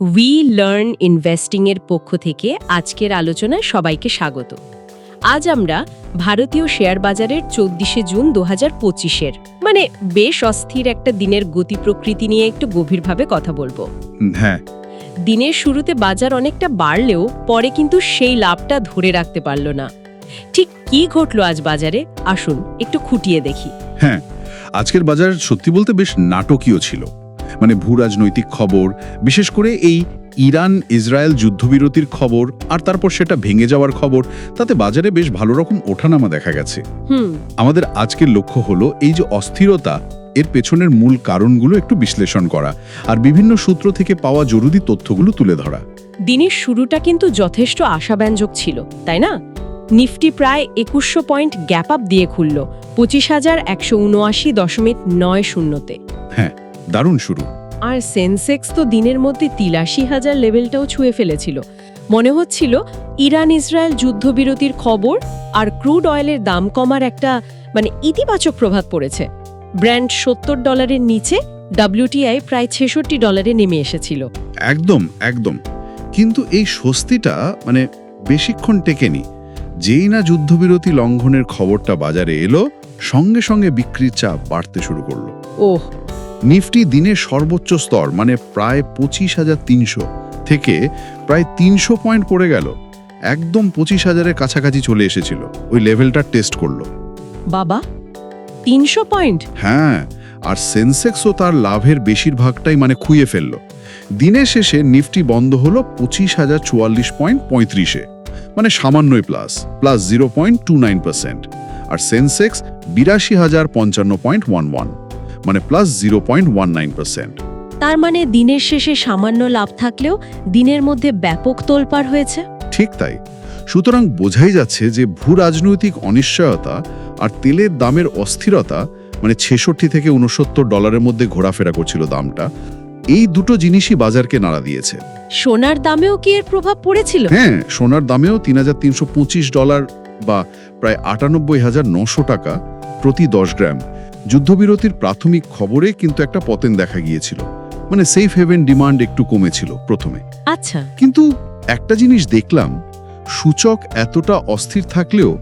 We learn investing এর পক্ষ থেকে আজকের আলোচনায় সবাইকে স্বাগত। আজ আমরা ভারতীয় শেয়ার বাজারের চৌদ্দিশে জুন দু হাজার পঁচিশের মানে বেশ অস্থির একটা দিনের গতি প্রকৃতি নিয়ে একটু গভীরভাবে কথা বলব। হ্যাঁ। দিনের শুরুতে বাজার অনেকটা বাড়লেও পরে কিন্তু সেই লাভটা ধরে রাখতে পারল না। ঠিক কি ঘটলো আজ বাজারে? আসুন একটু খুঁটিয়ে দেখি। হ্যাঁ আজকের বাজার সত্যি বলতে বেশ নাটকীয় ছিল। মানে ভূ রাজনৈতিক খবর বিশেষ করে এই ইরান ইসরায়েল যুদ্ধবিরতির খবর আর তারপর সেটা ভেঙে যাওয়ার খবর তাতে বাজারে বেশ ভালো রকম ওঠানামা দেখা গেছে। আমাদের আজকের লক্ষ্য হলো এই যে অস্থিরতা এর পেছনের মূল কারণগুলো একটু বিশ্লেষণ করা আর বিভিন্ন সূত্র থেকে পাওয়া জরুরি তথ্যগুলো তুলে ধরা। দিনের শুরুটা কিন্তু যথেষ্ট আশাব্যঞ্জক ছিল তাই না? নিফটি প্রায় একুশশো পয়েন্ট গ্যাপ আপ দিয়ে খুলল পঁচিশ হাজার একশো উনআশি দশমিক নয় শূন্যতে। হ্যাঁ দারুণ শুরু। আর সেন্সেক্স তো দিনের মধ্যে তিরাশি হাজার লেভেলটাও ছুঁয়ে ফেলেছিল। মনে হচ্ছিল ইরান ইসরায়েল যুদ্ধবিরতির খবর আর ক্রুড অয়েলের দাম কমার একটা মানে ইতিবাচক প্রভাব পড়েছে। ব্র্যান্ড সত্তর ডলারের নিচে ডাব্লিউটিআই প্রায় ছেষট্টি ডলারে নেমে এসেছিল। একদম একদম। কিন্তু এই স্বস্তিটা মানে বেশিক্ষণ টেকেনি। যেই না যুদ্ধবিরতি লঙ্ঘনের খবরটা বাজারে এলো সঙ্গে সঙ্গে বিক্রির চাপ বাড়তে শুরু করল। ওহ নিফটি দিনের সর্বোচ্চ স্তর মানে প্রায় পঁচিশ হাজার তিনশো থেকে প্রায় তিনশো পয়েন্ট পড়ে গেল। একদম পঁচিশ হাজারের কাছাকাছি চলে এসেছিল। ওই লেভেলটা টেস্ট করল। বাবা তিনশো পয়েন্ট? হ্যাঁ আর সেন্সেক্সও তার লাভের বেশিরভাগটাই মানে খুইয়ে ফেলল। দিনের শেষে নিফটি বন্ধ হলো পঁচিশ হাজার চুয়াল্লিশ পয়েন্ট পঁয়ত্রিশে মানে সামান্যই plus plus zero point two nine percent আর সেন্সেক্স বিরাশি হাজার পঞ্চান্ন পয়েন্ট ওয়ান ওয়ান। মানে plus zero point one nine percent তার মানে দিনের শেষে সামান্য লাভ থাকলেও দিনের মধ্যে ব্যাপক তোলপাড় হয়েছে। ঠিক তাই। সুতরাং বোঝাই যাচ্ছে যে ভূ রাজনৈতিক অনিশ্চয়তা আর তেলের দামের অস্থিরতা মানে ছেষট্টি থেকে উনসত্তর ডলারের মধ্যে ঘোরাফেরা করছিল দামটা এই দুটো জিনিসই বাজারকে নাড়া দিয়েছে। সোনার দামেও কি এর প্রভাব পড়েছিল? হ্যাঁ সোনার দামেও তিন হাজার তিনশো পঁচিশ ডলার বা প্রায় আটানব্বই হাজার নশো টাকা প্রতি দশ গ্রাম। যুদ্ধবিরতির প্রাথমিক খবরে কিন্তু একটা পতন দেখা গিয়েছিল। মানে সেফ হেভেন ডিমান্ড একটু কমেছিল প্রথমে। আচ্ছা। কিন্তু একটা জিনিস দেখলাম সূচক এতটা অস্থির থাকলেও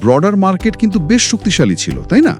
ব্রডার মার্কেট কিন্তু বেশ শক্তিশালী ছিল তাই না?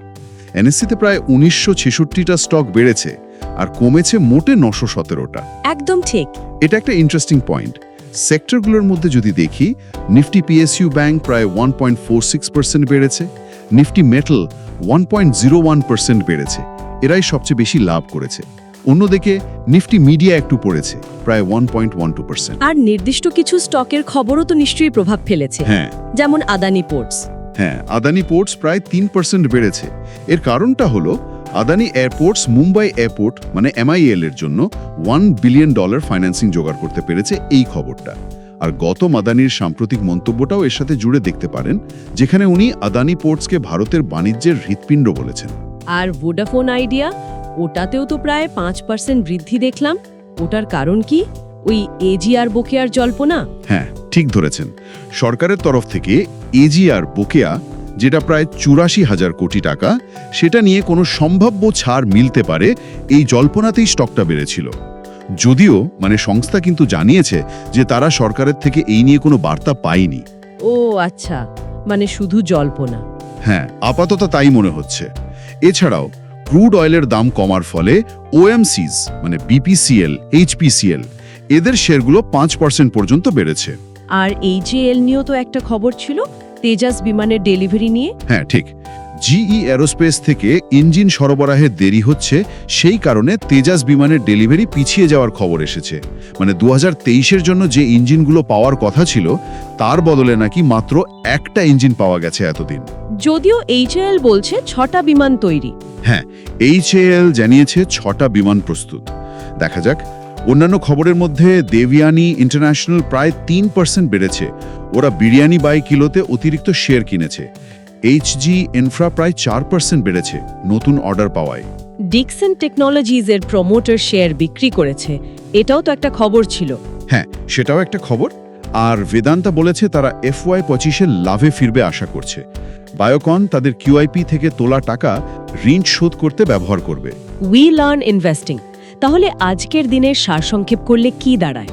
এনএসসিতে প্রায় উনিশশো ছেষট্টিটা স্টক বেড়েছে আর কমেছে মোটে নশো সতেরোটা। একদম ঠিক। এটা একটা ইন্টারেস্টিং পয়েন্ট সেক্টরগুলোর মধ্যে যদি দেখি নিফটি পিএসইউ ব্যাংক প্রায় one point four six percent বেড়েছে Nifty metal one point zero one percent বেড়েছে। এরাই সবচেয়ে বেশি লাভ করেছে। অন্যদিকে নিফটি মিডিয়া একটু পড়েছে প্রায় one point one two percent আর নির্দিষ্ট কিছু স্টকের খবরও তো নিশ্চয়ই প্রভাব ফেলেছে। হ্যাঁ। যেমন আদানি পোর্টস। হ্যাঁ আদানি পোর্টস প্রায় তিন পার্সেন্ট বেড়েছে। এর কারণটা হলো আদানি এয়ারপোর্টস মুম্বাই এয়ারপোর্ট মানে এমআইএল এর জন্য ওয়ান বিলিয়ন ডলার ফাইন্যান্সিং জোগাড় করতে পেরেছে এই খবরটা। আর গত আদানির সাম্প্রতিক মন্তব্যটাও এর সাথে জুড়ে দেখতে পারেন যেখানে উনি আদানি পোর্টসকে ভারতের বাণিজ্যের হৃৎপিণ্ড বলেছেন। আর ভোডাফোন আইডিয়া ওটাতেও তো প্রায় পাঁচ পার্সেন্ট বৃদ্ধি দেখলাম। ওটার কারণ কি? ওই এজিআর বকেয়ার জল্পনা? হ্যাঁ ঠিক ধরেছেন। সরকারের তরফ থেকে এজিআর বোকেয়া যেটা প্রায় চুরাশি হাজার কোটি টাকা সেটা নিয়ে কোনো সম্ভাব্য ছাড় মিলতে পারে এই জল্পনাতেই স্টকটা বেড়েছিল। যদিও মানে সংস্থা কিন্তু জানিয়েছে যে তারা সরকারের থেকে এই নিয়ে কোনো বার্তা পায়নি। ও আচ্ছা। মানে শুধু জল্পনা। হ্যাঁ আপাতত তাই মনে হচ্ছে। এছাড়াও ক্রুড অয়েলের দাম কমার ফলে ওএমসিস মানে বিপিসিএল এইচপিসিএল এদের শেয়ারগুলো পাঁচ পার্সেন্ট পর্যন্ত বেড়েছে। আর এইচএএল নিয়েও তো একটা খবর ছিল তেজাস বিমানের ডেলিভারি নিয়ে। হ্যাঁ ঠিক। জিই অ্যারোস্পেস থেকে ইঞ্জিন সরবরাহে দেরি হচ্ছে সেই কারণে তেজাস বিমানের ডেলিভারি পিছিয়ে যাওয়ার খবর এসেছে। মানে দু হাজার জন্য যে ইঞ্জিনগুলো পাওয়ার কথা ছিল তার বদলে নাকি মাত্র একটা ইঞ্জিন পাওয়া গেছে এতদিন। যদিও এইচএএল বলছে ছটা বিমান তৈরি। হ্যাঁ এইচএএল জানিয়েছে ছটা বিমান প্রস্তুত। দেখা যাক অন্যান্য খবরের মধ্যে দেবিয়ানি ইন্টারন্যাশনাল প্রায় তিন পার্সেন্ট বেড়েছে। ওরা বিরিয়ানি বাই কিলোতে অতিরিক্ত শেয়ার কিনেছে। এইচজি ইনফ্রা প্রায় চার পার্সেন্ট বেড়েছে নতুন অর্ডার পাওয়ায়। ডিকসন টেকনোলজিজ এর প্রমোটার শেয়ার বিক্রি করেছে। এটাও তো একটা খবর ছিল। হ্যাঁ সেটাও একটা খবর। আর বেদান্তা বলেছে তারা এফওয়াই পঁচিশের লাভে ফিরবে আশা করছে। বায়োকন তাদের কিউআইপি থেকে তোলা টাকা ঋণ শোধ করতে ব্যবহার করবে। উই লার্ন ইনভেস্টিং তাহলে আজকের দিনের সারসংক্ষেপ করলে কি দাঁড়ায়?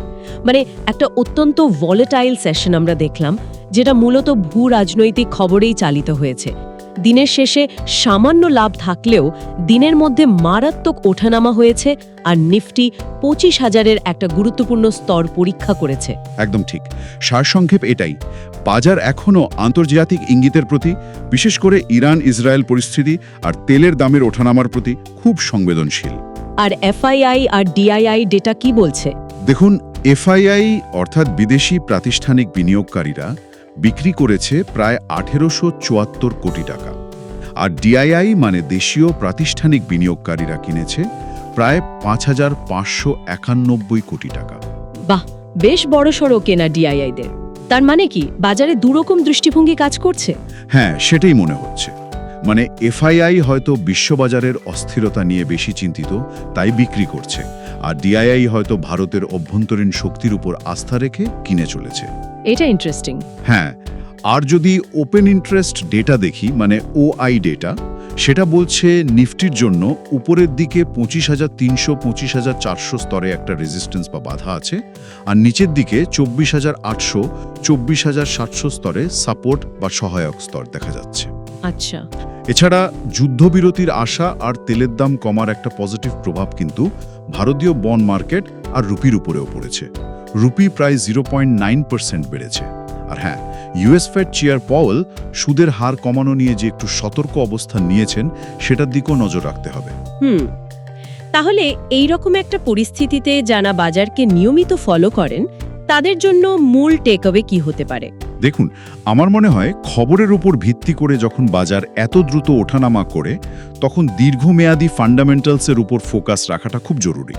মানে একটা অত্যন্ত ভলেটাইল সেশন আমরা দেখলাম যেটা মূলত ভূ রাজনৈতিক খবরেই চালিত হয়েছে। দিনের শেষে সামান্য লাভ থাকলেও দিনের মধ্যে মারাত্মক ওঠানামা হয়েছে আর নিফটি পঁচিশ হাজারের একটা গুরুত্বপূর্ণ স্তর পরীক্ষা করেছে। একদম ঠিক। সারসংক্ষেপ এটাই বাজার এখনও আন্তর্জাতিক ইঙ্গিতের প্রতি বিশেষ করে ইরান ইসরায়েল পরিস্থিতি আর তেলের দামের ওঠানামার প্রতি খুব সংবেদনশীল। আর এফআইআই আর ডিআইআই ডেটা কি বলছে? দেখুন এফআইআই অর্থাৎ বিদেশি প্রাতিষ্ঠানিক বিনিয়োগকারীরা বিক্রি করেছে প্রায় আঠেরোশো চুয়াত্তর কোটি টাকা। আর ডিআইআই মানে দেশীয় প্রাতিষ্ঠানিক বিনিয়োগকারীরা কিনেছে প্রায় পাঁচ হাজার পাঁচশো একানব্বই কোটি টাকা। বাহ বেশ বড়সড় কেনা ডিআইআইদের। তার মানে কি বাজারে দুরকম দৃষ্টিভঙ্গি কাজ করছে? হ্যাঁ সেটাই মনে হচ্ছে। মানে এফআইআই হয়তো বিশ্ববাজারের অস্থিরতা নিয়ে বেশি চিন্তিত তাই বিক্রি করছে। আর ডিআইআই হয়তো ভারতের অভ্যন্তরীণ শক্তির উপর আস্থা রেখে কিনে চলেছে। এটা ইন্টারেস্টিং হ্যাঁ আর যদি ওপেন ইন্টারেস্ট ডেটা দেখি মানে ওআই ডেটা সেটা বলছে নিফটির জন্য উপরের দিকে পঁচিশ হাজার তিনশো পঁচিশ হাজার চারশো স্তরে একটা রেজিস্ট্যান্স বা বাধা আছে আর নিচের দিকে চব্বিশ হাজার আটশো চব্বিশ হাজার সাতশো স্তরে সাপোর্ট বা সহায়ক স্তর দেখা যাচ্ছে। আচ্ছা। এছাড়া যুদ্ধবিরতির আশা আর তেলের দাম কমার একটা পজিটিভ প্রভাব কিন্তু ভারতীয় বন্ড মার্কেট আর রুপির উপরেও পড়েছে। রুপি প্রায় জিরো পয়েন্ট নাইন পার্সেন্ট বেড়েছে। আর হ্যাঁ ইউএস ফেড চেয়ার পাওয়েল সুদের হার কমানো নিয়ে যে একটু সতর্ক অবস্থান নিয়েছেন, সেটার দিকেও নজর রাখতে হবে। হুম, তাহলে এই রকম একটা পরিস্থিতিতে যারা বাজারকে নিয়মিত ফলো করেন, তাদের জন্য মূল টেকঅ্যাওয়ে কি হতে পারে? দেখুন আমার মনে হয় খবরের উপর ভিত্তি করে যখন বাজার এত দ্রুত ওঠানামা করে তখন দীর্ঘমেয়াদী ফান্ডামেন্টালসের উপর ফোকাস রাখাটা খুব জরুরি।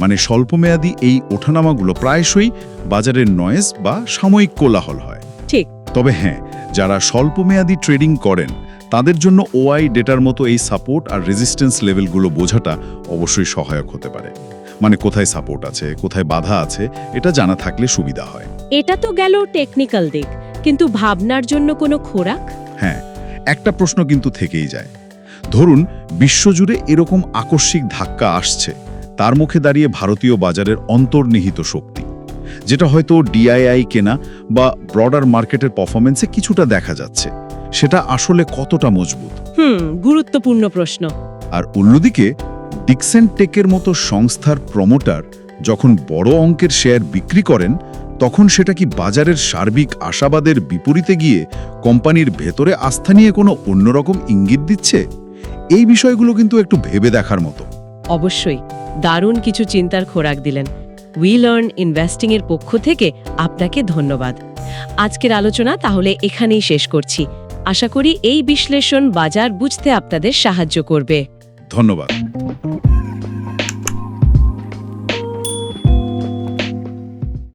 মানে স্বল্পমেয়াদী এই ওঠানামাগুলো প্রায়শই বাজারের নয়েজ বা সাময়িক কোলাহল হয়। ঠিক। তবে হ্যাঁ যারা স্বল্পমেয়াদী ট্রেডিং করেন তাদের জন্য ওআই ডেটার মতো এই সাপোর্ট আর রেজিস্ট্যান্স লেভেলগুলো বোঝাটা অবশ্যই সহায়ক হতে পারে। মানে কোথায় সাপোর্ট আছে কোথায় বাধা আছে এটা জানা থাকলে সুবিধা হয়। এটা তো গেল টেকনিক্যাল দিক কিন্তু ভাবনার জন্য কোনো খোরাক? হ্যাঁ একটা প্রশ্ন কিন্তু থেকেই যায়। ধরুন বিশ্বজুড়ে এরকম আকস্মিক ধাক্কা আসছে তার মুখে দাঁড়িয়ে ভারতীয় বাজারের অন্তর্নিহিত শক্তি যেটা হয়তো ডিআইআই কেনা বা ব্রডার মার্কেটের পারফরমেন্সে কিছুটা দেখা যাচ্ছে সেটা আসলে কতটা মজবুত? হুম গুরুত্বপূর্ণ প্রশ্ন। আর অন্যদিকে ডিকসেন টেকের মতো সংস্থার প্রমোটার যখন বড় অঙ্কের শেয়ার বিক্রি করেন তখন সেটা কি বাজারের সার্বিক আশাবাদের বিপরীতে গিয়ে কোম্পানির ভেতরে আস্থা নিয়ে কোনো অন্যরকম ইঙ্গিত দিচ্ছে? এই বিষয়গুলো কিন্তু একটু ভেবে দেখার মতো। অবশ্যই দারুণ কিছু চিন্তার খোরাক দিলেন। উই লার্ন ইনভেস্টিং এর পক্ষ থেকে আপনাকে ধন্যবাদ। আজকের আলোচনা তাহলে এখানেই শেষ করছি। আশা করি এই বিশ্লেষণ বাজার বুঝতে আপনাদের সাহায্য করবে। ধন্যবাদ।